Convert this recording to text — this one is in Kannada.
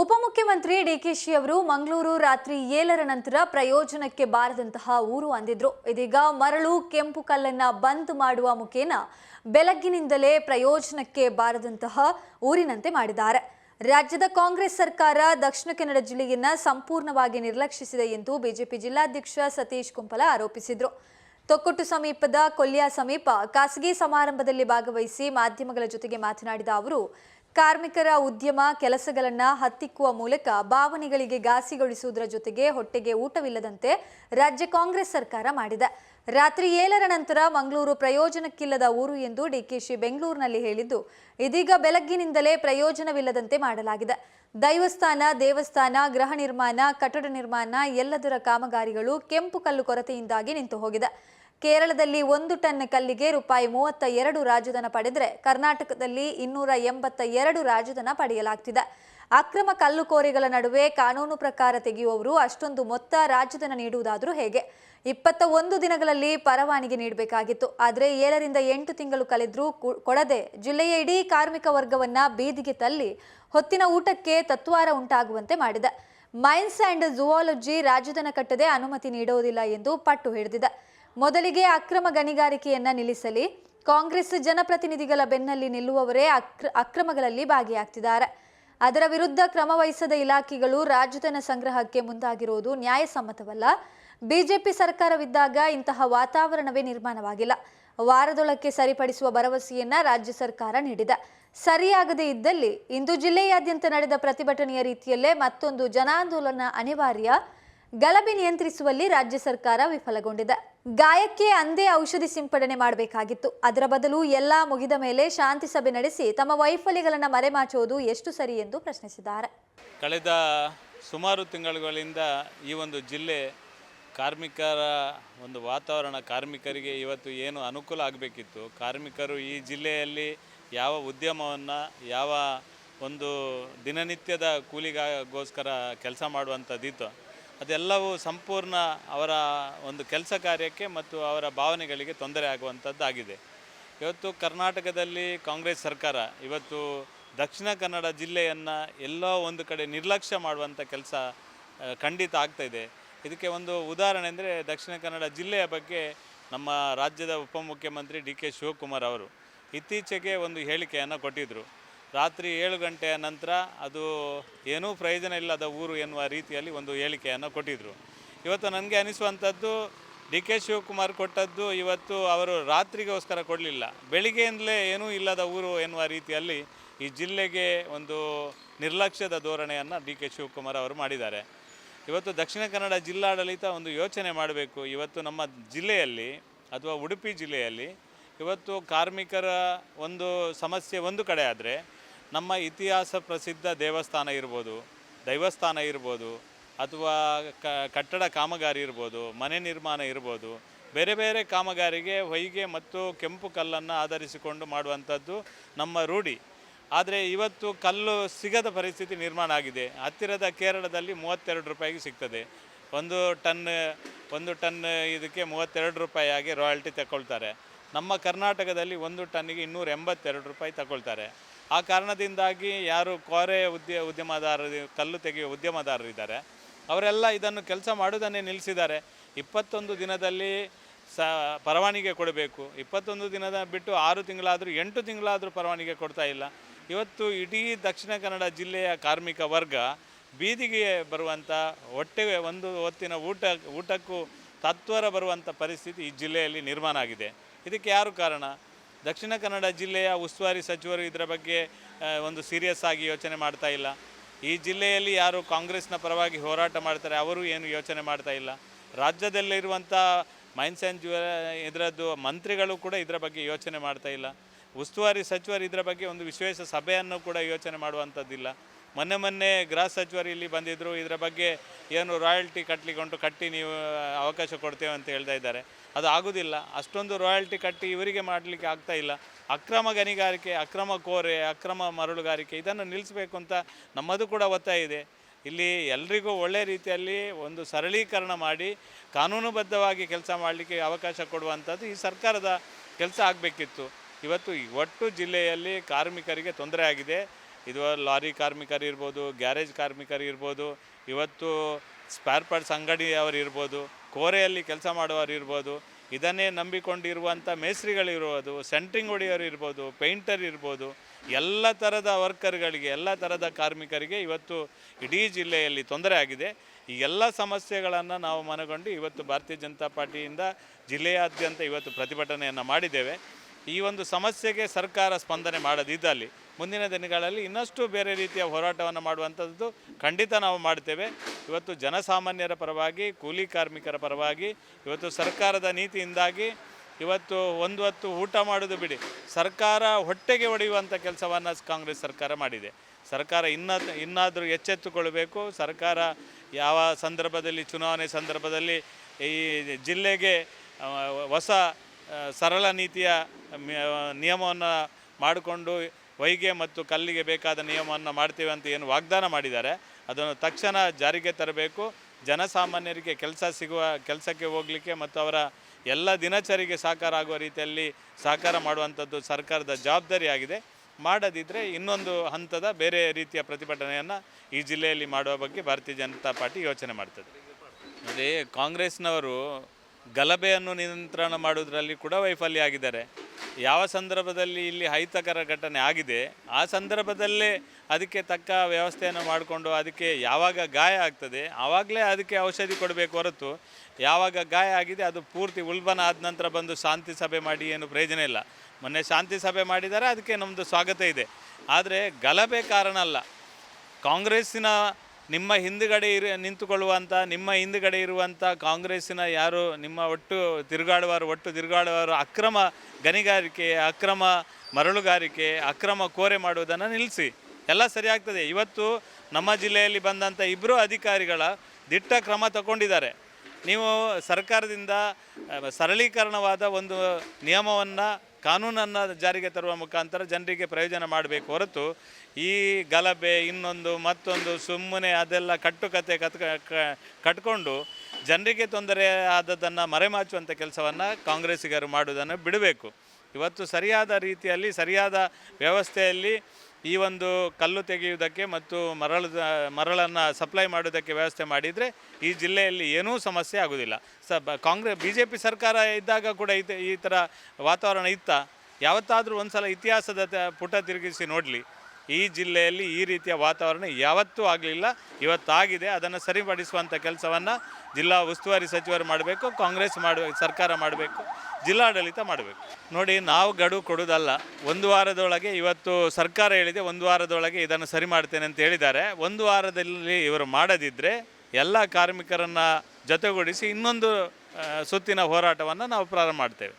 ಉಪಮುಖ್ಯಮಂತ್ರಿ ಡಿಕೆಶಿ ಅವರು ಮಂಗಳೂರು ರಾತ್ರಿ ಏಳರ ನಂತರ ಪ್ರಯೋಜನಕ್ಕೆ ಬಾರದಂತಹ ಊರು ಅಂದಿದ್ರು. ಇದೀಗ ಮರಳು, ಕೆಂಪು ಕಲ್ಲನ್ನ ಬಂದ್ ಮಾಡುವ ಮುಖೇನ ಬೆಳಗ್ಗಿನಿಂದಲೇ ಪ್ರಯೋಜನಕ್ಕೆ ಬಾರದಂತಹ ಊರಿನಂತೆ ಮಾಡಿದ್ದಾರೆ. ರಾಜ್ಯದ ಕಾಂಗ್ರೆಸ್ ಸರ್ಕಾರ ದಕ್ಷಿಣ ಕನ್ನಡ ಜಿಲ್ಲೆಯನ್ನ ಸಂಪೂರ್ಣವಾಗಿ ನಿರ್ಲಕ್ಷಿಸಿದೆ ಎಂದು ಬಿಜೆಪಿ ಜಿಲ್ಲಾಧ್ಯಕ್ಷ ಸತೀಶ್ ಕುಂಪಲ ಆರೋಪಿಸಿದ್ರು. ತೊಕ್ಕೊಟ್ಟು ಸಮೀಪದ ಕೊಲ್ಯಾ ಸಮೀಪ ಖಾಸಗಿ ಸಮಾರಂಭದಲ್ಲಿ ಭಾಗವಹಿಸಿ ಮಾಧ್ಯಮಗಳ ಜೊತೆಗೆ ಮಾತನಾಡಿದ ಅವರು ಕಾರ್ಮಿಕರ ಉದ್ಯಮ ಕೆಲಸಗಳನ್ನು ಹತ್ತಿಕ್ಕುವ ಮೂಲಕ ಭಾವನೆಗಳಿಗೆ ಘಾಸಿಗೊಳಿಸುವುದರ ಜೊತೆಗೆ ಹೊಟ್ಟೆಗೆ ಊಟವಿಲ್ಲದಂತೆ ರಾಜ್ಯ ಕಾಂಗ್ರೆಸ್ ಸರ್ಕಾರ ಮಾಡಿದೆ. ರಾತ್ರಿ ಏಳರ ನಂತರ ಮಂಗಳೂರು ಪ್ರಯೋಜನಕ್ಕಿಲ್ಲದ ಊರು ಎಂದು ಡಿಕೆಶಿ ಬೆಂಗಳೂರಿನಲ್ಲಿ ಹೇಳಿದ್ದು, ಇದೀಗ ಬೆಳಗ್ಗಿನಿಂದಲೇ ಪ್ರಯೋಜನವಿಲ್ಲದಂತೆ ಮಾಡಲಾಗಿದೆ. ದೈವಸ್ಥಾನ, ದೇವಸ್ಥಾನ, ಗೃಹ ನಿರ್ಮಾಣ, ಕಟ್ಟಡ ನಿರ್ಮಾಣ, ಎಲ್ಲದರ ಕಾಮಗಾರಿಗಳು ಕೆಂಪು ಕಲ್ಲು ಕೊರತೆಯಿಂದಾಗಿ ನಿಂತು ಹೋಗಿದೆ ಕೇರಳದಲ್ಲಿ ಒಂದು ಟನ್ ಕಲ್ಲಿಗೆ ರೂಪಾಯಿ ಮೂವತ್ತ ಎರಡು ರಾಜಧನ ಪಡೆದರೆ ಕರ್ನಾಟಕದಲ್ಲಿ ಇನ್ನೂರ ಎಂಬತ್ತ ಎರಡು ರಾಜಧನ ಪಡೆಯಲಾಗ್ತಿದೆ. ಅಕ್ರಮ ಕಲ್ಲುಕೋರಿಗಳ ನಡುವೆ ಕಾನೂನು ಪ್ರಕಾರ ತೆಗೆಯುವವರು ಅಷ್ಟೊಂದು ಮೊತ್ತ ರಾಜಧನ ನೀಡುವುದಾದರೂ ಹೇಗೆ? ಇಪ್ಪತ್ತ ಒಂದು ದಿನಗಳಲ್ಲಿ ಪರವಾನಿಗೆ ನೀಡಬೇಕಾಗಿತ್ತು. ಆದರೆ ಏಳರಿಂದ ಎಂಟು ತಿಂಗಳು ಕಳೆದರೂ ಕೊಡದೆ ಜಿಲ್ಲೆಯ ಇಡೀ ಕಾರ್ಮಿಕ ವರ್ಗವನ್ನ ಬೀದಿಗೆ ತಳ್ಳಿ ಹೊತ್ತಿನ ಊಟಕ್ಕೆ ತತ್ವಾರ ಉಂಟಾಗುವಂತೆ ಮಾಡಿದೆ. ಮೈನ್ಸ್ ಆ್ಯಂಡ್ ಝುವಾಲಜಿ ರಾಜಧನ ಕಟ್ಟದೆ ಅನುಮತಿ ನೀಡುವುದಿಲ್ಲ ಎಂದು ಪಟ್ಟು ಹಿಡಿದಿದೆ. ಮೊದಲಿಗೆ ಅಕ್ರಮ ಗಣಿಗಾರಿಕೆಯನ್ನ ನಿಲ್ಲಿಸಲಿ. ಕಾಂಗ್ರೆಸ್ ಜನಪ್ರತಿನಿಧಿಗಳ ಬೆನ್ನಲ್ಲಿ ನಿಲ್ಲುವವರೇ ಅಕ್ರ, ಅಕ್ರಮಗಳಲ್ಲಿ ಭಾಗಿಯಾಗ್ತಿದ್ದಾರೆ. ಅದರ ವಿರುದ್ಧ ಕ್ರಮ ವಹಿಸದ ಇಲಾಖೆಗಳು ರಾಜಧನ ಸಂಗ್ರಹಕ್ಕೆ ಮುಂದಾಗಿರುವುದು ನ್ಯಾಯಸಮ್ಮತವಲ್ಲ. ಬಿಜೆಪಿ ಸರ್ಕಾರವಿದ್ದಾಗ ಇಂತಹ ವಾತಾವರಣವೇ ನಿರ್ಮಾಣವಾಗಿಲ್ಲ. ವಾರದೊಳಕ್ಕೆ ಸರಿಪಡಿಸುವ ಭರವಸೆಯನ್ನ ರಾಜ್ಯ ಸರ್ಕಾರ ನೀಡಿದೆ. ಸರಿಯಾಗದೇ ಇದ್ದಲ್ಲಿ ಇಂದು ಜಿಲ್ಲೆಯಾದ್ಯಂತ ನಡೆದ ಪ್ರತಿಭಟನೆಯ ರೀತಿಯಲ್ಲೇ ಮತ್ತೊಂದು ಜನಾಂದೋಲನ ಅನಿವಾರ್ಯ. ಗಲಭೆ ನಿಯಂತ್ರಿಸುವಲ್ಲಿ ರಾಜ್ಯ ಸರ್ಕಾರ ವಿಫಲಗೊಂಡಿದೆ. ಗಾಯಕ್ಕೆ ಅಂದೇ ಔಷಧಿ ಸಿಂಪಡಣೆ ಮಾಡಬೇಕಾಗಿತ್ತು. ಅದರ ಬದಲು ಎಲ್ಲ ಮುಗಿದ ಮೇಲೆ ಶಾಂತಿ ಸಭೆ ನಡೆಸಿ ತಮ್ಮ ವೈಫಲ್ಯಗಳನ್ನು ಮರೆಮಾಚುವುದು ಎಷ್ಟು ಸರಿ ಎಂದು ಪ್ರಶ್ನಿಸಿದ್ದಾರೆ. ಕಳೆದ ಸುಮಾರು ತಿಂಗಳುಗಳಿಂದ ಈ ಒಂದು ಜಿಲ್ಲೆ ಕಾರ್ಮಿಕರ ಒಂದು ವಾತಾವರಣ, ಕಾರ್ಮಿಕರಿಗೆ ಇವತ್ತು ಏನು ಅನುಕೂಲ ಆಗಬೇಕಿತ್ತು. ಕಾರ್ಮಿಕರು ಈ ಜಿಲ್ಲೆಯಲ್ಲಿ ಯಾವ ಉದ್ಯಮವನ್ನು, ಯಾವ ಒಂದು ದಿನನಿತ್ಯದ ಕೂಲಿಗಾಗೋಸ್ಕರ ಕೆಲಸ ಮಾಡುವಂಥದ್ದಿತ್ತು. ಅದೆಲ್ಲವೂ ಸಂಪೂರ್ಣ ಅವರ ಒಂದು ಕೆಲಸ ಕಾರ್ಯಕ್ಕೆ ಮತ್ತು ಅವರ ಭಾವನೆಗಳಿಗೆ ತೊಂದರೆ ಆಗುವಂಥದ್ದಾಗಿದೆ. ಇವತ್ತು ಕರ್ನಾಟಕದಲ್ಲಿ ಕಾಂಗ್ರೆಸ್ ಸರ್ಕಾರ, ಇವತ್ತು ದಕ್ಷಿಣ ಕನ್ನಡ ಜಿಲ್ಲೆಯನ್ನು ಎಲ್ಲೋ ಒಂದು ಕಡೆ ನಿರ್ಲಕ್ಷ್ಯ ಮಾಡುವಂಥ ಕೆಲಸ ಖಂಡಿತ ಆಗ್ತಾ ಇದೆ. ಇದಕ್ಕೆ ಒಂದು ಉದಾಹರಣೆ ಅಂದರೆ ದಕ್ಷಿಣ ಕನ್ನಡ ಜಿಲ್ಲೆಯ ಬಗ್ಗೆ ನಮ್ಮ ರಾಜ್ಯದ ಉಪಮುಖ್ಯಮಂತ್ರಿ ಡಿ ಕೆ ಶಿವಕುಮಾರ್ ಅವರು ಇತ್ತೀಚೆಗೆ ಒಂದು ಹೇಳಿಕೆಯನ್ನು ಕೊಟ್ಟಿದ್ದರು ರಾತ್ರಿ ಏಳು ಗಂಟೆಯ ನಂತರ ಅದು ಏನೂ ಪ್ರಯೋಜನ ಇಲ್ಲದ ಊರು ಎನ್ನುವ ರೀತಿಯಲ್ಲಿ ಒಂದು ಹೇಳಿಕೆಯನ್ನು ಕೊಟ್ಟಿದ್ದರು ಇವತ್ತು ನನಗೆ ಅನಿಸುವಂಥದ್ದು ಡಿ ಕೆ ಶಿವಕುಮಾರ್ ಕೊಟ್ಟದ್ದು ಇವತ್ತು ಅವರು ರಾತ್ರಿಗೋಸ್ಕರ ಕೊಡಲಿಲ್ಲ. ಬೆಳಿಗ್ಗೆಯಿಂದಲೇ ಏನೂ ಇಲ್ಲದ ಊರು ಎನ್ನುವ ರೀತಿಯಲ್ಲಿ ಈ ಜಿಲ್ಲೆಗೆ ಒಂದು ನಿರ್ಲಕ್ಷ್ಯದ ಧೋರಣೆಯನ್ನು ಡಿ ಕೆ ಶಿವಕುಮಾರ್ ಅವರು ಮಾಡಿದ್ದಾರೆ. ಇವತ್ತು ದಕ್ಷಿಣ ಕನ್ನಡ ಜಿಲ್ಲಾಡಳಿತ ಒಂದು ಯೋಚನೆ ಮಾಡಬೇಕು. ಇವತ್ತು ನಮ್ಮ ಜಿಲ್ಲೆಯಲ್ಲಿ ಅಥವಾ ಉಡುಪಿ ಜಿಲ್ಲೆಯಲ್ಲಿ ಇವತ್ತು ಕಾರ್ಮಿಕರ ಒಂದು ಸಮಸ್ಯೆ ಒಂದು ಕಡೆ ಆದರೆ ನಮ್ಮ ಇತಿಹಾಸ ಪ್ರಸಿದ್ಧ ದೇವಸ್ಥಾನ ಇರ್ಬೋದು, ದೈವಸ್ಥಾನ ಇರ್ಬೋದು, ಅಥವಾ ಕಟ್ಟಡ ಕಾಮಗಾರಿ ಇರ್ಬೋದು, ಮನೆ ನಿರ್ಮಾಣ ಇರ್ಬೋದು, ಬೇರೆ ಬೇರೆ ಕಾಮಗಾರಿಗೆ ಹೊಯ್ಗೆ ಮತ್ತು ಕೆಂಪು ಕಲ್ಲನ್ನು ಆಧರಿಸಿಕೊಂಡು ಮಾಡುವಂಥದ್ದು ನಮ್ಮ ರೂಢಿ. ಆದರೆ ಇವತ್ತು ಕಲ್ಲು ಸಿಗದ ಪರಿಸ್ಥಿತಿ ನಿರ್ಮಾಣ ಆಗಿದೆ. ಹತ್ತಿರದ ಕೇರಳದಲ್ಲಿ ಮೂವತ್ತೆರಡು ರೂಪಾಯಿಗೆ ಸಿಗ್ತದೆ. ಒಂದು ಟನ್ ಒಂದು ಟನ್ ಇದಕ್ಕೆ ಮೂವತ್ತೆರಡು ರೂಪಾಯಿ ರಾಯಲ್ಟಿ ತಗೊಳ್ತಾರೆ. ನಮ್ಮ ಕರ್ನಾಟಕದಲ್ಲಿ ಒಂದು ಟನ್ನಿಗೆ ಇನ್ನೂರ ಎಂಬತ್ತೆರಡು ರೂಪಾಯಿ ತಗೊಳ್ತಾರೆ. ಆ ಕಾರಣದಿಂದಾಗಿ ಯಾರು ಕೋರೆ ಉದ್ಯ, ಉದ್ಯಮದಾರರು, ಕಲ್ಲು ತೆಗೆಯುವ ಉದ್ಯಮದಾರರಿದ್ದಾರೆ ಅವರೆಲ್ಲ ಇದನ್ನು ಕೆಲಸ ಮಾಡೋದನ್ನೇ ನಿಲ್ಲಿಸಿದ್ದಾರೆ. ಇಪ್ಪತ್ತೊಂದು ದಿನದಲ್ಲಿ ಸ, ಪರವಾನಿಗೆ ಕೊಡಬೇಕು. ಇಪ್ಪತ್ತೊಂದು ದಿನದ ಬಿಟ್ಟು ಆರು ತಿಂಗಳಾದರೂ, ಎಂಟು ತಿಂಗಳಾದರೂ ಪರವಾನಿಗೆ ಕೊಡ್ತಾ ಇಲ್ಲ. ಇವತ್ತು ಇಡೀ ದಕ್ಷಿಣ ಕನ್ನಡ ಜಿಲ್ಲೆಯ ಕಾರ್ಮಿಕ ವರ್ಗ ಬೀದಿಗೆ ಬರುವಂಥ ಹೊಟ್ಟೆ, ಒಂದು ಹೊತ್ತಿನ ಊಟ, ಊಟಕ್ಕೂ ತತ್ವರ ಬರುವಂಥ ಪರಿಸ್ಥಿತಿ ಈ ಜಿಲ್ಲೆಯಲ್ಲಿ ನಿರ್ಮಾಣ ಆಗಿದೆ. ಇದಕ್ಕೆ ಯಾರು ಕಾರಣ? ದಕ್ಷಿಣ ಕನ್ನಡ ಜಿಲ್ಲೆಯ ಉಸ್ತುವಾರಿ ಸಚಿವರು ಇದರ ಬಗ್ಗೆ ಒಂದು ಸೀರಿಯಸ್ ಆಗಿ ಯೋಚನೆ ಮಾಡ್ತಾ ಇಲ್ಲ. ಈ ಜಿಲ್ಲೆಯಲ್ಲಿ ಯಾರು ಕಾಂಗ್ರೆಸ್ನ ಪರವಾಗಿ ಹೋರಾಟ ಮಾಡ್ತಾರೆ, ಅವರು ಏನು ಯೋಚನೆ ಮಾಡ್ತಾ ಇಲ್ಲ. ರಾಜ್ಯದಲ್ಲಿರುವಂಥ ಮೈನ್ಸ್ ಆ್ಯಂಡ್ ಜ್ಯುವ ಇದರದ್ದು ಮಂತ್ರಿಗಳು ಕೂಡ ಇದರ ಬಗ್ಗೆ ಯೋಚನೆ ಮಾಡ್ತಾ ಇಲ್ಲ. ಉಸ್ತುವಾರಿ ಸಚಿವರು ಇದರ ಬಗ್ಗೆ ಒಂದು ವಿಶೇಷ ಸಭೆಯನ್ನು ಕೂಡ ಯೋಚನೆ ಮಾಡುವಂಥದ್ದಿಲ್ಲ. ಮೊನ್ನೆ ಮೊನ್ನೆ ಗೃಹ ಸಚಿವರು ಇಲ್ಲಿ ಬಂದಿದ್ದರು ಇದರ ಬಗ್ಗೆ ಏನು ರಾಯಲ್ಟಿ ಕಟ್ಟಲಿಕ್ಕೆ ಉಂಟು, ಕಟ್ಟಿ ನೀವು ಅವಕಾಶ ಕೊಡ್ತೇವೆ ಅಂತ ಹೇಳ್ತಾ ಇದ್ದಾರೆ. ಅದು ಆಗೋದಿಲ್ಲ. ಅಷ್ಟೊಂದು ರಾಯಲ್ಟಿ ಕಟ್ಟಿ ಇವರಿಗೆ ಮಾಡಲಿಕ್ಕೆ ಆಗ್ತಾ ಇಲ್ಲ. ಅಕ್ರಮ ಗಣಿಗಾರಿಕೆ, ಅಕ್ರಮ ಕೋರೆ, ಅಕ್ರಮ ಮರಳುಗಾರಿಕೆ, ಇದನ್ನು ನಿಲ್ಲಿಸಬೇಕು ಅಂತ ನಮ್ಮದು ಕೂಡ ಒತ್ತಾಯ ಇದೆ. ಇಲ್ಲಿ ಎಲ್ರಿಗೂ ಒಳ್ಳೆ ರೀತಿಯಲ್ಲಿ ಒಂದು ಸರಳೀಕರಣ ಮಾಡಿ, ಕಾನೂನುಬದ್ಧವಾಗಿ ಕೆಲಸ ಮಾಡಲಿಕ್ಕೆ ಅವಕಾಶ ಕೊಡುವಂಥದ್ದು ಈ ಸರ್ಕಾರದ ಕೆಲಸ ಆಗಬೇಕಿತ್ತು. ಇವತ್ತು ಒಟ್ಟು ಜಿಲ್ಲೆಯಲ್ಲಿ ಕಾರ್ಮಿಕರಿಗೆ ತೊಂದರೆ ಆಗಿದೆ. ಇದು ಲಾರಿ ಕಾರ್ಮಿಕರು ಇರ್ಬೋದು, ಗ್ಯಾರೇಜ್ ಕಾರ್ಮಿಕರು ಇರ್ಬೋದು, ಇವತ್ತು ಸ್ಪೇರ್ ಪಾರ್ಟ್ಸ್ ಅಂಗಡಿಯವರು ಇರ್ಬೋದು, ಕೋರೆಯಲ್ಲಿ ಕೆಲಸ ಮಾಡುವವರು ಇರ್ಬೋದು, ಇದನ್ನೇ ನಂಬಿಕೊಂಡಿರುವಂಥ ಮೇಸ್ತ್ರಿಗಳಿರ್ಬೋದು ಸೆಂಟ್ರಿಂಗ್ ಹೊಡೆಯೋರು ಇರ್ಬೋದು ಪೇಂಟರ್ ಇರ್ಬೋದು, ಎಲ್ಲ ಥರದ ವರ್ಕರ್ಗಳಿಗೆ ಎಲ್ಲ ಥರದ ಕಾರ್ಮಿಕರಿಗೆ ಇವತ್ತು ಇಡೀ ಜಿಲ್ಲೆಯಲ್ಲಿ ತೊಂದರೆ ಆಗಿದೆ. ಈ ಎಲ್ಲ ಸಮಸ್ಯೆಗಳನ್ನು ನಾವು ಮನಗೊಂಡು ಇವತ್ತು ಭಾರತೀಯ ಜನತಾ ಪಾರ್ಟಿಯಿಂದ ಜಿಲ್ಲೆಯಾದ್ಯಂತ ಇವತ್ತು ಪ್ರತಿಭಟನೆಯನ್ನು ಮಾಡಿದ್ದೇವೆ. ಈ ಒಂದು ಸಮಸ್ಯೆಗೆ ಸರ್ಕಾರ ಸ್ಪಂದನೆ ಮಾಡದಿದ್ದಲ್ಲಿ ಮುಂದಿನ ದಿನಗಳಲ್ಲಿ ಇನ್ನಷ್ಟು ಬೇರೆ ರೀತಿಯ ಹೋರಾಟವನ್ನು ಮಾಡುವಂಥದ್ದು ಖಂಡಿತ ನಾವು ಮಾಡ್ತೇವೆ. ಇವತ್ತು ಜನಸಾಮಾನ್ಯರ ಪರವಾಗಿ, ಕೂಲಿ ಕಾರ್ಮಿಕರ ಪರವಾಗಿ, ಇವತ್ತು ಸರ್ಕಾರದ ನೀತಿಯಿಂದಾಗಿ ಇವತ್ತು ಒಂದು ಹೊತ್ತು ಊಟ ಮಾಡೋದು ಬಿಡಿ. ಸರ್ಕಾರ ಹೊಟ್ಟೆಗೆ ಒಡೆಯುವಂಥ ಕೆಲಸವನ್ನು ಕಾಂಗ್ರೆಸ್ ಸರ್ಕಾರ ಮಾಡಿದೆ. ಸರ್ಕಾರ ಇನ್ನ ಇನ್ನಾದರೂ ಎಚ್ಚೆತ್ತುಕೊಳ್ಬೇಕು. ಸರ್ಕಾರ ಯಾವ ಸಂದರ್ಭದಲ್ಲಿ, ಚುನಾವಣೆ ಸಂದರ್ಭದಲ್ಲಿ ಈ ಜಿಲ್ಲೆಗೆ ಹೊಸ ಸರಳ ನೀತಿಯ ನಿಯಮವನ್ನು ಮಾಡಿಕೊಂಡು ವೈಗೆ ಮತ್ತು ಕಲ್ಲಿಗೆ ಬೇಕಾದ ನಿಯಮವನ್ನು ಮಾಡ್ತೀವಿ ಅಂತ ಏನು ವಾಗ್ದಾನ ಮಾಡಿದ್ದಾರೆ. ಅದನ್ನು ತಕ್ಷಣ ಜಾರಿಗೆ ತರಬೇಕು. ಜನಸಾಮಾನ್ಯರಿಗೆ ಕೆಲಸ ಸಿಗುವ, ಕೆಲಸಕ್ಕೆ ಹೋಗಲಿಕ್ಕೆ ಮತ್ತು ಅವರ ಎಲ್ಲ ದಿನಚರಿಗೆ ಸಹಕಾರ ಆಗುವ ರೀತಿಯಲ್ಲಿ ಸಹಕಾರ ಮಾಡುವಂಥದ್ದು ಸರ್ಕಾರದ ಜವಾಬ್ದಾರಿಯಾಗಿದೆ. ಮಾಡದಿದ್ದರೆ ಇನ್ನೊಂದು ಹಂತದ ಬೇರೆ ರೀತಿಯ ಪ್ರತಿಭಟನೆಯನ್ನು ಈ ಜಿಲ್ಲೆಯಲ್ಲಿ ಮಾಡುವ ಬಗ್ಗೆ ಭಾರತೀಯ ಜನತಾ ಪಾರ್ಟಿ ಯೋಚನೆ ಮಾಡ್ತದೆ. ಅದೇ ಕಾಂಗ್ರೆಸ್ನವರು ಗಲಭೆಯನ್ನು ನಿಯಂತ್ರಣ ಮಾಡುವುದರಲ್ಲಿ ಕೂಡ ವೈಫಲ್ಯ ಆಗಿದ್ದಾರೆ. ಯಾವ ಸಂದರ್ಭದಲ್ಲಿ ಇಲ್ಲಿ ಅಹಿತಕರ ಘಟನೆ ಆಗಿದೆ, ಆ ಸಂದರ್ಭದಲ್ಲೇ ಅದಕ್ಕೆ ತಕ್ಕ ವ್ಯವಸ್ಥೆಯನ್ನು ಮಾಡಿಕೊಂಡು ಅದಕ್ಕೆ ಯಾವಾಗ ಗಾಯ ಆಗ್ತದೆ, ಆವಾಗಲೇ ಅದಕ್ಕೆ ಔಷಧಿ ಕೊಡಬೇಕು ಹೊರತು ಯಾವಾಗ ಗಾಯ ಆಗಿದೆ ಅದು ಪೂರ್ತಿ ಉಲ್ಬಣ ಆದ ನಂತರ ಬಂದು ಶಾಂತಿ ಸಭೆ ಮಾಡಿ ಏನು ಪ್ರಯೋಜನ ಇಲ್ಲ. ಮೊನ್ನೆ ಶಾಂತಿ ಸಭೆ ಮಾಡಿದ್ದಾರೆ, ಅದಕ್ಕೆ ನಮ್ಮದು ಸ್ವಾಗತ ಇದೆ. ಆದರೆ ಗಲಭೆ ಕಾರಣ ಅಲ್ಲ. ಕಾಂಗ್ರೆಸ್ಸಿನ ನಿಮ್ಮ ಹಿಂದುಗಡೆ ಇರು ನಿಂತುಕೊಳ್ಳುವಂಥ ನಿಮ್ಮ ಹಿಂದುಗಡೆ ಇರುವಂಥ ಕಾಂಗ್ರೆಸ್ಸಿನ ಯಾರು, ನಿಮ್ಮ ಒಟ್ಟು ತಿರುಗಾಡುವರು ಒಟ್ಟು ತಿರುಗಾಡುವರು ಅಕ್ರಮ ಗಣಿಗಾರಿಕೆ, ಅಕ್ರಮ ಮರಳುಗಾರಿಕೆ, ಅಕ್ರಮ ಕೋರೆ ಮಾಡುವುದನ್ನು ನಿಲ್ಲಿಸಿ ಎಲ್ಲ ಸರಿಯಾಗ್ತದೆ. ಇವತ್ತು ನಮ್ಮ ಜಿಲ್ಲೆಯಲ್ಲಿ ಬಂದಂಥ ಇಬ್ಬರು ಅಧಿಕಾರಿಗಳ ದಿಟ್ಟ ಕ್ರಮ ತಗೊಂಡಿದ್ದಾರೆ. ನೀವು ಸರ್ಕಾರದಿಂದ ಸರಳೀಕರಣವಾದ ಒಂದು ನಿಯಮವನ್ನು ಕಾನೂನನ್ನು ಜಾರಿಗೆ ತರುವ ಮುಖಾಂತರ ಜನರಿಗೆ ಪ್ರಯೋಜನ ಮಾಡಬೇಕು ಹೊರತು ಈ ಗಲಭೆ, ಇನ್ನೊಂದು, ಮತ್ತೊಂದು, ಸುಮ್ಮನೆ ಅದೆಲ್ಲ ಕಟ್ಟುಕತೆ ಕತ್ ಕಟ್ಕೊಂಡು ಜನರಿಗೆ ತೊಂದರೆ ಆದದ್ದನ್ನು ಮರೆಮಾಚುವಂಥ ಕೆಲಸವನ್ನು ಕಾಂಗ್ರೆಸ್ಸಿಗರು ಮಾಡುವುದನ್ನು ಬಿಡಬೇಕು. ಇವತ್ತು ಸರಿಯಾದ ರೀತಿಯಲ್ಲಿ, ಸರಿಯಾದ ವ್ಯವಸ್ಥೆಯಲ್ಲಿ ಈ ಒಂದು ಕಲ್ಲು ತೆಗೆಯುವುದಕ್ಕೆ ಮತ್ತು ಮರಳು ಮರಳನ್ನು ಸಪ್ಲೈ ಮಾಡೋದಕ್ಕೆ ವ್ಯವಸ್ಥೆ ಮಾಡಿದರೆ ಈ ಜಿಲ್ಲೆಯಲ್ಲಿ ಏನೂ ಸಮಸ್ಯೆ ಆಗೋದಿಲ್ಲ ಸ ಕಾಂಗ್ರೆಸ್ ಬಿ ಜೆ ಪಿ ಸರ್ಕಾರ ಇದ್ದಾಗ ಕೂಡ ಇದು ಈ ಥರ ವಾತಾವರಣ ಇತ್ತ? ಯಾವತ್ತಾದರೂ ಒಂದು ಸಲ ಇತಿಹಾಸದ ಪುಟ ತಿರುಗಿಸಿ ನೋಡಲಿ. ಈ ಜಿಲ್ಲೆಯಲ್ಲಿ ಈ ರೀತಿಯ ವಾತಾವರಣ ಯಾವತ್ತೂ ಆಗಲಿಲ್ಲ. ಇವತ್ತಾಗಿದೆ. ಅದನ್ನು ಸರಿಪಡಿಸುವಂಥ ಕೆಲಸವನ್ನು ಜಿಲ್ಲಾ ಉಸ್ತುವಾರಿ ಸಚಿವರು ಮಾಡಬೇಕು, ಕಾಂಗ್ರೆಸ್ ಮಾಡಬೇಕು ಸರ್ಕಾರ ಮಾಡಬೇಕು, ಜಿಲ್ಲಾಡಳಿತ ಮಾಡಬೇಕು. ನೋಡಿ, ನಾವು ಗಡುವು ಕೊಡೋದಲ್ಲ. ಒಂದು ವಾರದೊಳಗೆ ಇವತ್ತು ಸರ್ಕಾರ ಹೇಳಿದೆ, ಒಂದು ವಾರದೊಳಗೆ ಇದನ್ನು ಸರಿ ಮಾಡ್ತೇನೆ ಅಂತ ಹೇಳಿದ್ದಾರೆ. ಒಂದು ವಾರದಲ್ಲಿ ಇವರು ಮಾಡದಿದ್ದರೆ ಎಲ್ಲ ಕಾರ್ಮಿಕರನ್ನು ಜೊತೆಗೂಡಿಸಿ ಇನ್ನೊಂದು ಸುತ್ತಿನ ಹೋರಾಟವನ್ನು ನಾವು ಪ್ರಾರಂಭ ಮಾಡ್ತೇವೆ.